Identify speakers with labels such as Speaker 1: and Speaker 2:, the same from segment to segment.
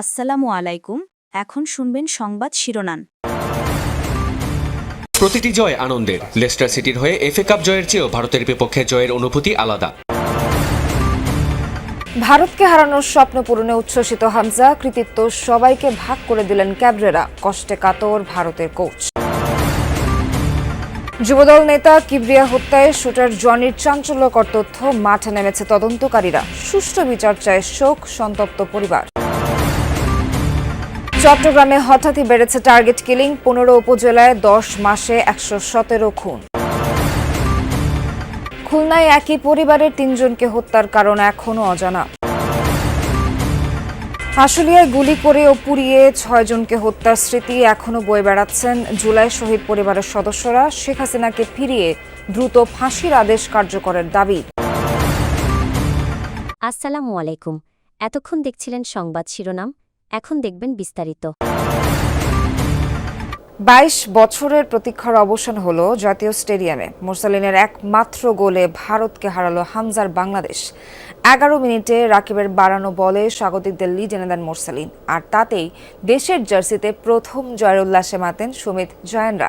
Speaker 1: আসসালামু আলাইকুম এখন শুনবেন সংবাদ শিরোনাম।
Speaker 2: প্রতিটি জয় আনন্দের লেস্টার সিটির হয়ে এফএ কাপ জয়ের চেয়েও ভারতের বিপক্ষে জয়ের অনুভূতি আলাদা।
Speaker 3: ভারতকে হারানোর স্বপ্ন পূরণে উচ্ছ্বসিত হামজা কৃতিত্ব সবাইকে ভাগ করে দিলেন ক্যাবরেরা কষ্টে কাতর ভারতের কোচ। যুবদল নেতা কিবরিয়া হত্যায় শুটার জনির চাঞ্চল্যকর তথ্য মাঠে নেমেছে তদন্তকারীরা। সুষ্ঠু বিচার চায় শোক সন্তপ্ত পরিবার। চট্টগ্রামে হঠাৎই বেড়েছে টার্গেট কিলিং পনেরো উপজেলায় দশ মাসে একশো সতেরো খুন। খুলনায় একই পরিবারের তিনজনকে হত্যার কারণ এখনও অজানা। আশুলিয়ায় গুলি করে ও পুড়িয়ে ছয়জনকে হত্যার স্মৃতি এখনও বয়ে বেড়াচ্ছেন জুলাই শহীদ পরিবারের সদস্যরা। শেখ হাসিনাকে ফিরিয়ে দ্রুত ফাঁসির আদেশ কার্যকরের দাবি।
Speaker 4: আসসালামু আলাইকুম। এতক্ষণ দেখছিলেন সংবাদ শিরোনাম। এখন দেখবেন বিস্তারিত।
Speaker 3: বাইশ বছরের প্রতীক্ষার অবসান হল জাতীয় স্টেডিয়ামে। মোরসালিনের একমাত্র গোলে ভারতকে হারালো হামজার বাংলাদেশ। এগারো মিনিটে রাকিবের বাড়ানো বলে স্বাগতিকদের লিড এনে দেন মোরসালিন। আর তাতেই দেশের জার্সিতে প্রথম জয়ের উল্লাসে মাতেন সুমিত জয়নরা।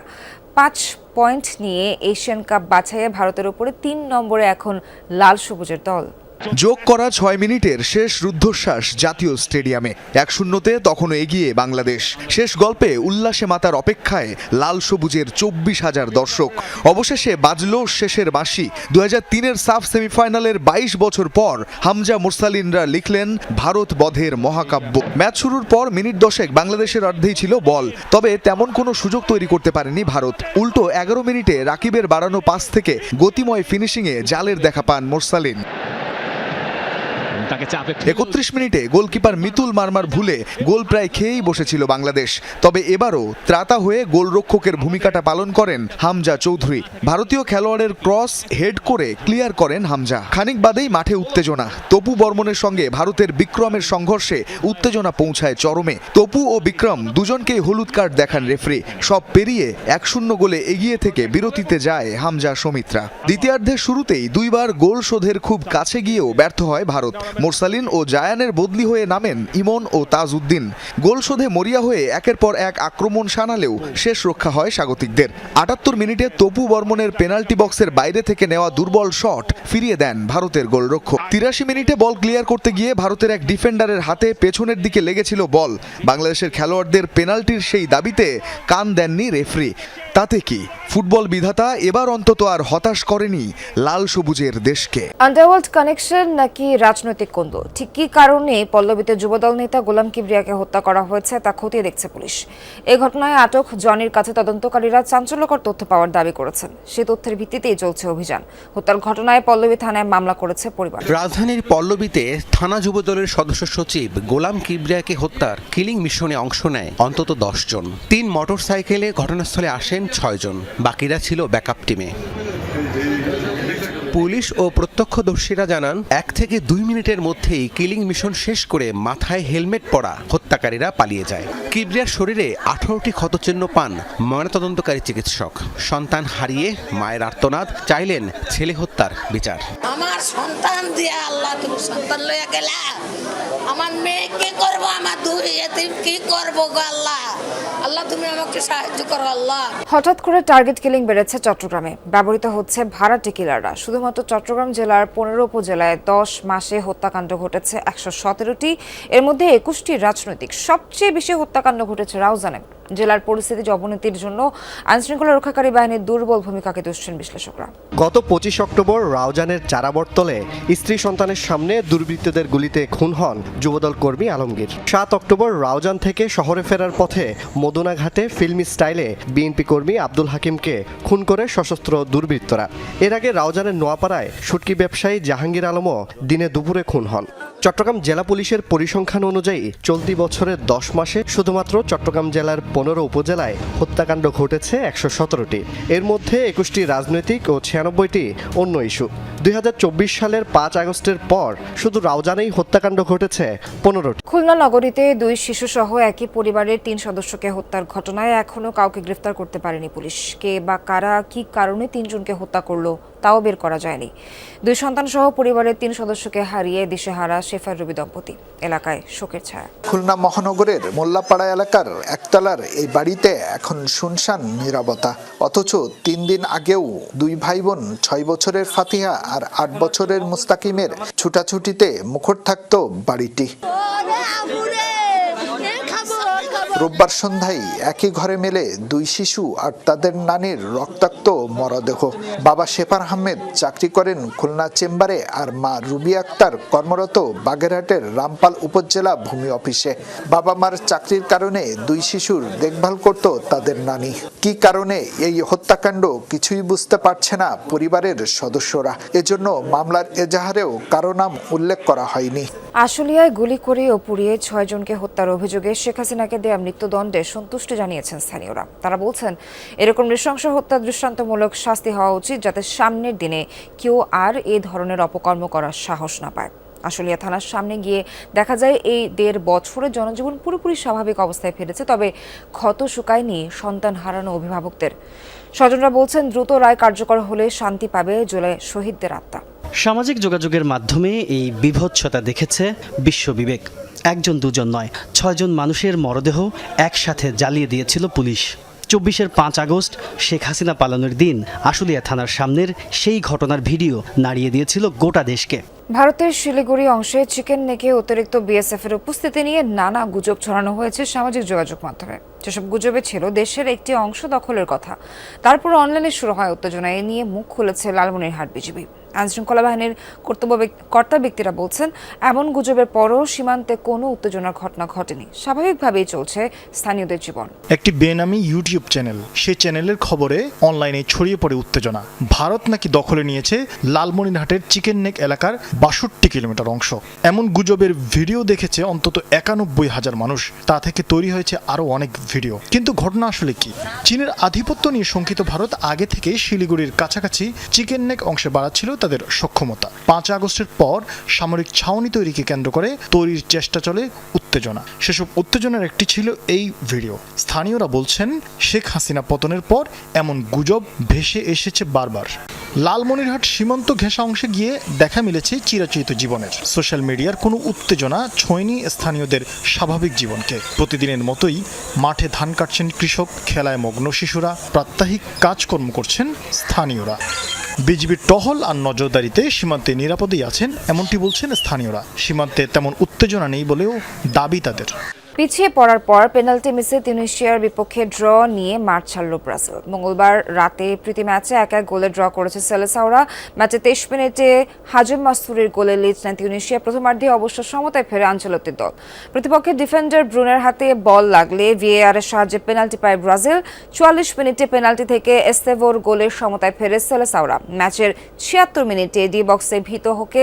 Speaker 3: পাঁচ পয়েন্ট নিয়ে এশিয়ান কাপ বাছাইয়ে ভারতের উপরে তিন নম্বরে এখন লাল সবুজের দল।
Speaker 5: যোগ করা ছয় মিনিটের শেষ রুদ্ধশ্বাস জাতীয় স্টেডিয়ামে। এক শূন্যতে তখনও এগিয়ে বাংলাদেশ। শেষ গল্পে উল্লাসে মাতার অপেক্ষায় লাল সবুজের চব্বিশ হাজার দর্শক। অবশেষে বাজলো শেষের বাঁশি। দু তিনের সাফ সেমিফাইনালের বাইশ বছর পর হামজা মুরসালিনরা লিখলেন, ভারত বধের মহাকাব্য। ম্যাচ শুরুর পর মিনিট দশেক বাংলাদেশের অর্ধেই ছিল বল। তবে তেমন কোনো সুযোগ তৈরি করতে পারেনি ভারত। উল্টো এগারো মিনিটে রাকিবের বাড়ানো পাস থেকে গতিময় ফিনিশিংয়ে জালের দেখা পান মোরসালিন।
Speaker 6: তাকে চাপে
Speaker 5: একত্রিশ মিনিটে গোলকিপার মিতুল মারমার ভুলে গোল প্রায় খেয়েই বসেছিল বাংলাদেশ। তবে এবারও ত্রাতা হয়ে গোলরক্ষকের ভূমিকাটা পালন করেন হামজা চৌধুরী। ভারতীয় খেলোয়াড়ের ক্রস হেড করে ক্লিয়ার করেন হামজা। খানিক বাদেই মাঠে উত্তেজনা। তপু বর্মনের সঙ্গে ভারতের বিক্রমের সংঘর্ষে উত্তেজনা পৌঁছায় চরমে। তপু ও বিক্রম দুজনকেই হলুদ কার্ড দেখান রেফরি। সব পেরিয়ে এক শূন্য গোলে এগিয়ে থেকে বিরতিতে যায় হামজা সমিত্রা। দ্বিতীয়ার্ধের শুরুতেই দুইবার গোল শোধের খুব কাছে গিয়েও ব্যর্থ হয় ভারত। মোরসালিন ও জায়ানের বদলি হয়ে নামেন ইমন ও তাজউদ্দিন। গোল শোধে মরিয়া হয়ে একের পর এক আক্রমণ সানালেও শেষ রক্ষা হয় স্বাগতিকদের। আটাত্তর মিনিটে তপু বর্মনের পেনাল্টি বক্সের বাইরে থেকে নেওয়া দুর্বল শট ফিরিয়ে দেন ভারতের গোলরক্ষক। তিরাশি মিনিটে বল ক্লিয়ার করতে গিয়ে ভারতের এক ডিফেন্ডারের হাতে পেছনের দিকে লেগেছিল বল। বাংলাদেশের খেলোয়াড়দের পেনাল্টির সেই দাবিতে কান দেননি রেফরি। তাতে কি? ফুটবল বিধাতা এবার অন্তত আর হতাশ করেনি লাল সবুজের দেশকে।
Speaker 3: আন্ডারওয়ার্ল্ড কানেকশন নাকি রাজনৈতিক কোন্দল? ঠিক কী কারণে পল্লবীতে যুবদল নেতা গোলাম কিবরিয়াকে হত্যা করা হয়েছে তা খতিয়ে দেখছে পুলিশ। এই ঘটনায় আটক জনির কাছে তদন্তকারীরা চাঞ্চল্যকর তথ্য পাওয়ার দাবি করেছেন। সে তথ্যের ভিত্তিতেই চলছে অভিযান। হত্যার ঘটনায় পল্লবী থানায় মামলা করেছে পরিবার
Speaker 7: রাজধানীর পল্লবীতে থানা যুবদলের সদস্য সচিব গোলাম কিবরিয়াকে হত্যার কিলিং মিশনে অংশ নেয় অন্তত দশজন। তিন মোটরসাইকেলে ঘটনাস্থলে আসেন ছয়জন। বাকিরা ছিল ব্যাকআপ টিমে। পুলিশ ও প্রত্যক্ষদর্শীরা জানান এক থেকে দুই মিনিটের মধ্যেই কিলিং মিশন শেষ করে মাথায় হেলমেট পরা হত্যাকারীরা পালিয়ে যায়। কিবরিয়ার শরীরে আঠারোটি ক্ষতচিহ্ন পান ময়নাতদন্তকারী চিকিৎসক। সন্তান হারিয়ে মায়ের আর্তনাদ চাইলেন ছেলে হত্যার বিচার।
Speaker 8: আমার সন্তান দিয়ে আল্লাহ তুমি সন্তান লইয়া গেলা। আমার মেয়ে কি করব? আমার দুই এতিম কি করব গো আল্লাহ? আল্লাহ তুমি আমাকে সাহায্য করো আল্লাহ।
Speaker 3: হঠাৎ করে টার্গেট কিলিং বেড়েছে চট্টগ্রামে। ব্যবহৃত হচ্ছে ভাড়াটে কিলাররা। শুধুমাত্র চট্টগ্রাম জেলার পনেরো উপজেলায় দশ মাসে হত্যাকাণ্ড ঘটেছে, একশো সতেরোটি। এর মধ্যে একুশটি রাজনৈতিক। সবচেয়ে বেশি হত্যাকাণ্ড ঘটেছে রাউজানে। জেলার পরিস্থিতি অবনতির জন্য আইনশৃঙ্খলা রক্ষাকারী বাহিনীর দুর্বল ভূমিকাকে দুষছেন বিশ্লেষকরা।
Speaker 9: গত পঁচিশ অক্টোবর রাউজানের চারাবরতলে স্ত্রী সন্তানের সামনে দুর্বৃত্তদের গুলিতে খুন হন যুবদল কর্মী আলমগীর। সাত অক্টোবর রাউজান থেকে শহরে ফেরার পথে মদুনাঘাটে ফিল্মি স্টাইলে বিএনপি কর্মী আব্দুল হাকিমকে খুন করে সশস্ত্র দুর্বৃত্তরা। এর আগে রাউজানের নোয়াপাড়ায় শুটকি ব্যবসায়ী জাহাঙ্গীর আলমও দিনে দুপুরে খুন হন। চট্টগ্রাম জেলা পুলিশের পরিসংখ্যান অনুযায়ী চলতি বছরের দশ মাসে শুধুমাত্র চট্টগ্রাম জেলার পনেরো উপজেলায় হত্যাকাণ্ড ঘটেছে একশো সতেরোটি। এর মধ্যে একুশটি রাজনৈতিক ও ছিয়ানব্বইটি অন্য ইস্যু। দুই হাজার চব্বিশ সালের পাঁচ আগস্টের পর শুধু রাউজানেই হত্যাকাণ্ড ঘটেছে পনেরোটি।
Speaker 3: খুলনা নগরীতে দুই শিশুসহ একই পরিবারের তিন সদস্যকে হত্যার ঘটনায় এখনও কাউকে গ্রেফতার করতে পারেনি পুলিশ। কে বা কারা, কি কারণে তিনজনকে হত্যা করল তাও বের করা যায়নি। দুই সন্তান সহ পরিবারের তিন সদস্যকে হারিয়ে দিশেহারা শেফার রবি দম্পতি। এলাকায় শোকের ছায়া।
Speaker 6: খুলনা মহানগরের মোল্লাপাড়া এলাকার একতলার এই বাড়িতে এখন শুনশান নিরাপত্তা অথচ তিন দিন আগেও দুই ভাই বোন ছয় বছরের ফাতিহা আর আট বছরের মুস্তাকিমের ছুটাছুটিতে মুখর থাকতো বাড়িটি। রোববার সন্ধ্যায় একই ঘরে মেলে দুই শিশু আর তাদের নানির রক্তাক্ত মরদেহ। বাবা শেফার আহমেদ চাকরি করেন খুলনা চেম্বারে আর মা রুবি আক্তার কর্মরত বাগেরহাটের রামপাল উপজেলা ভূমি অফিসে। বাবা মার চাকরির কারণে দুই শিশুর দেখভাল করত তাদের নানি। কি কারণে এই হত্যাকাণ্ড কিছুই বুঝতে পারছে না পরিবারের সদস্যরা। এজন্য মামলার এজাহারেও কারও নাম উল্লেখ করা হয়নি।
Speaker 3: আশুলিয়ায় গুলি করে ও পুড়িয়ে ছয়জনকে হত্যার অভিযোগে শেখ হাসিনাকে দেয়া মৃত্যুদণ্ডে সন্তুষ্টি জানিয়েছেন স্থানীয়রা। তারা বলছেন, এরকম নৃশংস হত্যা দৃষ্টান্তমূলক শাস্তি হওয়া উচিত যাতে সামনের দিনে কেউ আর এ ধরনের অপকর্ম করার সাহস না পায়। আশুলিয়া থানার সামনে গিয়ে দেখা যায়, এই দেড় বছরে জনজীবন পুরোপুরি স্বাভাবিক অবস্থায় ফিরেছে তবে ক্ষত শুকায়নি সন্তান হারানো অভিভাবকদের। স্বজনরা বলছেন, দ্রুত রায় কার্যকর হলে শান্তি পাবে জুলাই শহীদদের আত্মা।
Speaker 10: সামাজিক যোগাযোগের মাধ্যমে এই বিভৎসতা দেখেছে বিশ্ববিবেক। একজন দুজন নয়, ছয়জন মানুষের মরদেহ একসাথে জ্বালিয়ে দিয়েছিল পুলিশ। চব্বিশের পাঁচ আগস্ট শেখ হাসিনা পালানোর দিন আশুলিয়া থানার সামনের সেই ঘটনার ভিডিও নাড়িয়ে দিয়েছিল গোটা দেশকে।
Speaker 3: ভারতের শিলিগুড়ি অংশে চিকেন নেকে অতিরিক্ত বিএসএফ এর উপস্থিতি নিয়ে নানা গুজব ছড়ানো হয়েছে সামাজিক যোগাযোগ মাধ্যমে। যেসব গুজবে ছিল দেশের একটি অংশ দখলের কথা। তারপর অনলাইনে শুরু হয় উত্তেজনা। এ নিয়ে মুখ খুলেছে লালমনিরহাট বিজিবি আইনশৃঙ্খলা বাহিনীর কর্তব্য কর্তা ব্যক্তিরা বলছেন, এমন গুজবের পরও সীমান্তে কোনো উত্তেজনার ঘটনা ঘটেনি। স্বাভাবিকভাবেই চলছে স্থানীয়দের জীবন।
Speaker 11: একটি বেনামি ইউটিউব চ্যানেল। সে চ্যানেলের খবরে অনলাইনে ছড়িয়ে পড়ে উত্তেজনা। ভারত নাকি দখলে নিয়েছে লালমনিরহাটের চিকেন নেক এলাকার বাষট্টি কিলোমিটার অংশ। এমন গুজবের ভিডিও দেখেছে অন্তত একানব্বই হাজার মানুষ। তা থেকে তৈরি হয়েছে আরও অনেক ভিডিও। কিন্তু ঘটনা আসলে কি? চীনের আধিপত্য নিয়ে শঙ্কিত ভারত আগে থেকে শিলিগুড়ির কাছাকাছি চিকেন নেক অংশে বাড়াচ্ছিল তাদের সক্ষমতা। পাঁচ আগস্টের পর সামরিক ছাউনি তৈরিকে কেন্দ্র করে তৈরির চেষ্টা চলে উত্তেজনা। সেসব উত্তেজনার একটি ছিল এই ভিডিও। স্থানীয়রা বলছেন, শেখ হাসিনা পতনের পর এমন গুজব ভেসে এসেছে বারবার। লালমনিরহাট সীমান্ত ঘেঁষা অংশে গিয়ে দেখা মিলেছে চিরাচরিত জীবনের। সোশ্যাল মিডিয়ার কোনো উত্তেজনা ছোঁয়নি স্থানীয়দের স্বাভাবিক জীবনকে। প্রতিদিনের মতোই মাঠে ধান কাটছেন কৃষক, খেলায় মগ্ন শিশুরা, প্রাত্যহিক কাজকর্ম করছেন স্থানীয়রা। বিজিবির টহল আর নজরদারিতে সীমান্তে নিরাপদেই আছেন, এমনটি বলছেন স্থানীয়রা। সীমান্তে তেমন উত্তেজনা নেই বলেও দাবি তাদের।
Speaker 3: পিছিয়ে পড়ার পর পেনাল্টি মিসে তিউনিশিয়ার বিপক্ষে ড্র নিয়ে মাঠ ছাড়ল ব্রাজিল। মঙ্গলবার রাতে প্রীতি ম্যাচে এক এক গোলে ড্র করেছে সেলেসাওরা। ম্যাচে তেইশ মিনিটে হাজম মাস্তুরির গোলে লিড নেন তিউনিশিয়া। প্রথমার্ধে অবশ্য সমতায় ফেরে আঞ্চলতির দল। প্রতিপক্ষের ডিফেন্ডার ব্রুনের হাতে বল লাগলে ভিএআর এর সাহায্যে পেনাল্টি পায় ব্রাজিল। চুয়াল্লিশ মিনিটে পেনাল্টি থেকে এস্তেভোর গোলের সমতায় ফেরে সেলেসাওরা। ম্যাচের ছিয়াত্তর মিনিটে ডি বক্সে ভীত হকে